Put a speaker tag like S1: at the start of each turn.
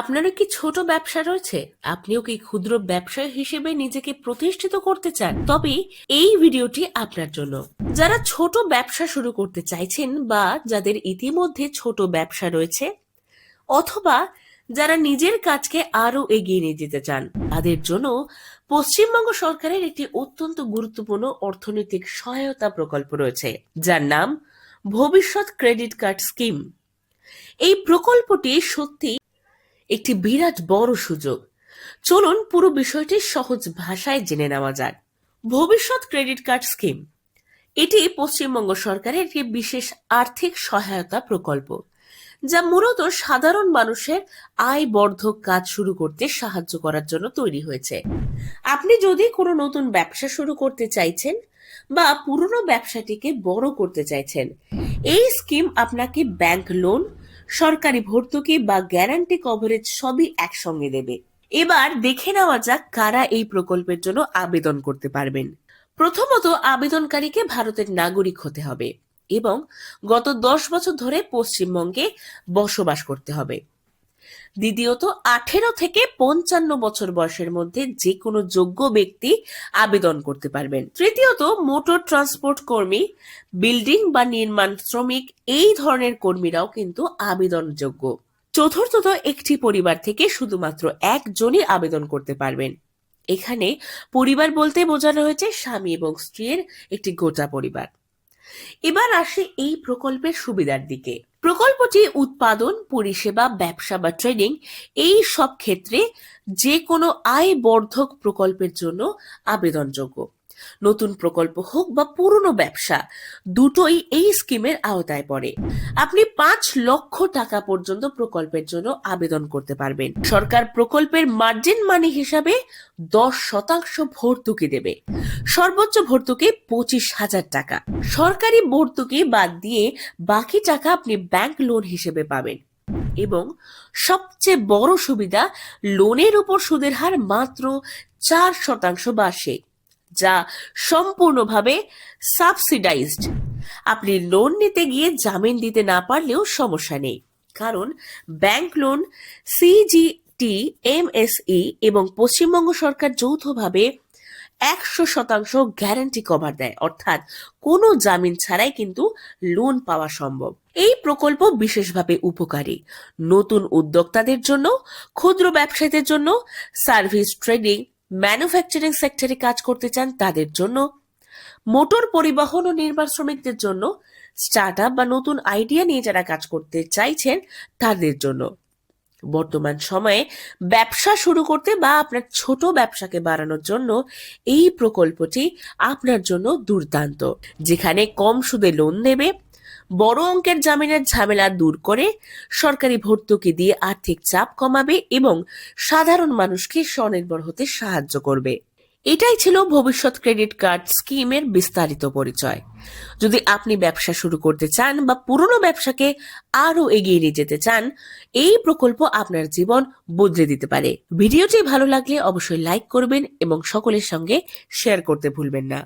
S1: আপনারও কি ছোট ব্যবসা রয়েছে? আপনিও কি ক্ষুদ্র ব্যবসায়ী হিসেবে নিজেকে প্রতিষ্ঠিত করতে চান? তবে এই ভিডিওটি আপনার জন্য। যারা ছোট ব্যবসা শুরু করতে চাইছেন বা যাদের ইতিমধ্যে ছোট ব্যবসা রয়েছে, অথবা যারা নিজের কাজকে আরও এগিয়ে নিয়ে যেতে চান, তাদের জন্য পশ্চিমবঙ্গ সরকারের একটি অত্যন্ত গুরুত্বপূর্ণ অর্থনৈতিক সহায়তা প্রকল্প রয়েছে, যার নাম ভবিষ্যৎ ক্রেডিট কার্ড স্কিম। এই প্রকল্পটি সত্যি একটি বিরাট বড় সুযোগ। চলুন পুরো বিষয়টি সহজ ভাষায় জেনে নেওয়া যাক। ভবিষ্যৎ ক্রেডিট কার্ড স্কিম। এটি পশ্চিমবঙ্গ সরকারের একটি বিশেষ আর্থিক সহায়তা প্রকল্প, যা মূলত সাধারণ মানুষের আয় বর্ধক কাজ শুরু করতে সাহায্য করার জন্য তৈরি হয়েছে। আপনি যদি কোনো নতুন ব্যবসা শুরু করতে চাইছেন বা পুরনো ব্যবসাটিকে বড় করতে চাইছেন, এই স্কিম আপনাকে ব্যাংক লোন সরকারি ভর্তুকি বা গ্যারান্টি কভারেজ সবই একসঙ্গে দেবে। এবার দেখে নেওয়া যাক কারা এই প্রকল্পের জন্য আবেদন করতে পারবেন। প্রথমত আবেদনকারীকে ভারতের নাগরিক হতে হবে এবং গত দশ বছর ধরে পশ্চিমবঙ্গে বসবাস করতে হবে। দ্বিতীয়ত, আঠেরো থেকে পঞ্চান্ন বছর বয়সের মধ্যে যে কোনো যোগ্য ব্যক্তি আবেদন করতে পারবেন। তৃতীয়ত, মোটর ট্রান্সপোর্ট কর্মী, বিল্ডিং বা নির্মাণ শ্রমিক, এই ধরনের কর্মীরাও কিন্তু আবেদনযোগ্য। চতুর্থত, একটি পরিবার থেকে শুধুমাত্র একজনই আবেদন করতে পারবেন। এখানে পরিবার বলতে বোঝানো হয়েছে স্বামী এবং স্ত্রীর একটি গোটা পরিবার। এবার আসে এই প্রকল্পের সুবিধার দিকে। প্রকল্পটি উৎপাদন, পরিষেবা, ব্যবসা বা ট্রেডিং এই সব ক্ষেত্রে যে কোনো আয় বর্ধক প্রকল্পের জন্য আবেদনযোগ্য। নতুন প্রকল্প হোক বা পুরনো ব্যবসা, দুটোই এই স্কিমের আওতায় পড়ে। আপনি পাঁচ লক্ষ টাকা পর্যন্ত প্রকল্পের জন্য আবেদন করতে পারবেন। সরকার প্রকল্পের মার্জিন মানি হিসাবে দশ শতাংশ ভর্তুকি দেবে। সর্বোচ্চ ভর্তুকি পঁচিশ হাজার টাকা। সরকারি ভর্তুকি বাদ দিয়ে বাকি টাকা আপনি ব্যাংক লোন হিসেবে পাবেন। এবং সবচেয়ে বড় সুবিধা, লোনের উপর সুদের হার মাত্র চার শতাংশ বার্ষিক, যা সম্পূর্ণভাবে সাবসিডাইজড আপনি লোন নিতে গিয়ে জামিন দিতে না পারলেও সমস্যা নেই, কারণ ব্যাংক লোন সিজিটি এমএসই এবং পশ্চিমবঙ্গ সরকার যৌথভাবে একশো শতাংশ গ্যারান্টি কভার দেয়। অর্থাৎ কোনো জামিন ছাড়াই কিন্তু লোন পাওয়া সম্ভব। এই প্রকল্প বিশেষভাবে উপকারী। নতুন উদ্যোক্তাদের জন্য, ক্ষুদ্র ব্যবসায়ীদের জন্য সার্ভিস ট্রেডিং ম্যানুফ্যাকচারিং সেক্টরে কাজ করতে চান তাদের জন্য, মোটর পরিবহন ও নির্মাণ শ্রমিকদের জন্য স্টার্ট বা নতুন আইডিয়া নিয়ে যারা কাজ করতে চাইছেন তাদের জন্য। বর্তমান সময়ে ব্যবসা শুরু করতে বা আপনার ছোট ব্যবসাকে বাড়ানোর জন্য এই প্রকল্পটি আপনার জন্য দুর্দান্ত। যেখানে কম সুদে লোন দেবে বড় অঙ্কের জামিনের ঝামেলা দূর করে, সরকারি ভর্তুকি দিয়ে আর্থিক চাপ কমাবে এবং সাধারণ মানুষকে স্বনির্ভর হতে সাহায্য করবে। এটাই ছিল ভবিষ্যৎ ক্রেডিট কার্ড স্কিমের বিস্তারিত পরিচয়। যদি আপনি ব্যবসা শুরু করতে চান বা পুরনো ব্যবসাকে আরও এগিয়ে নিয়ে যেতে চান, এই প্রকল্প আপনার জীবন বদলে দিতে পারে। ভিডিওটি ভালো লাগলে অবশ্যই লাইক করবেন এবং সকলের সঙ্গে শেয়ার করতে ভুলবেন না।